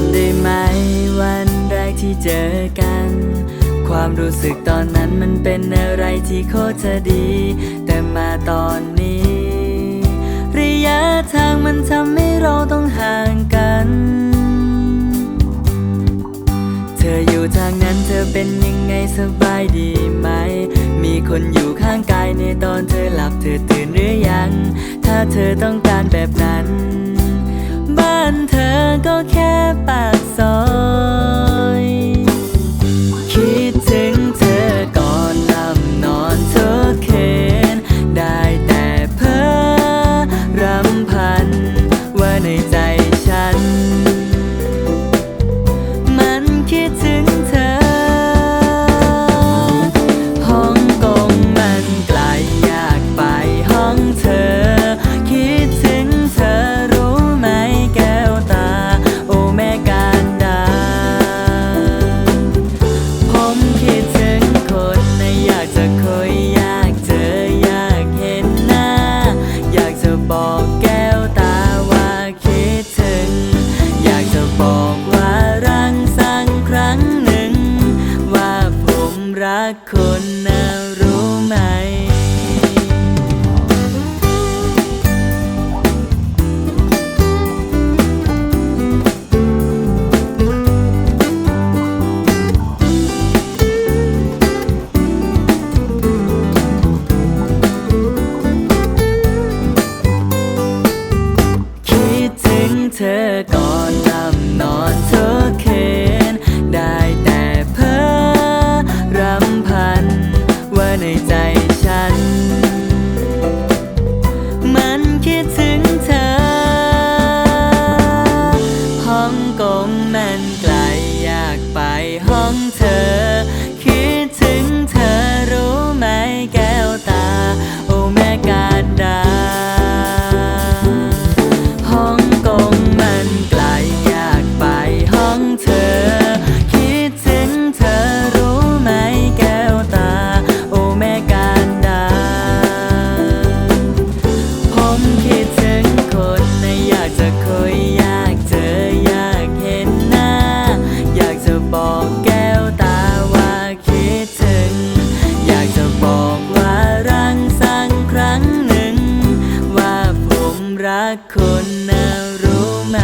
ำได้ไหม วันแรกที่เจอกัน ความรู้สึกตอนนั้นมันเป็นอะไรที่โคตรดี แต่มาตอนนี้ ระยะทางมันทำให้เราต้องห่างกัน เธออยู่ทางนั้นเธอเป็นยังไงสบายดีไหม มีคนอยู่ข้างกายในตอนเธอหลับเธอตื่นหรือยัง ถ้าเธอต้องการแบบนั้น อก็แค่ปากซอย คุณน คนณน่ารู้ไหม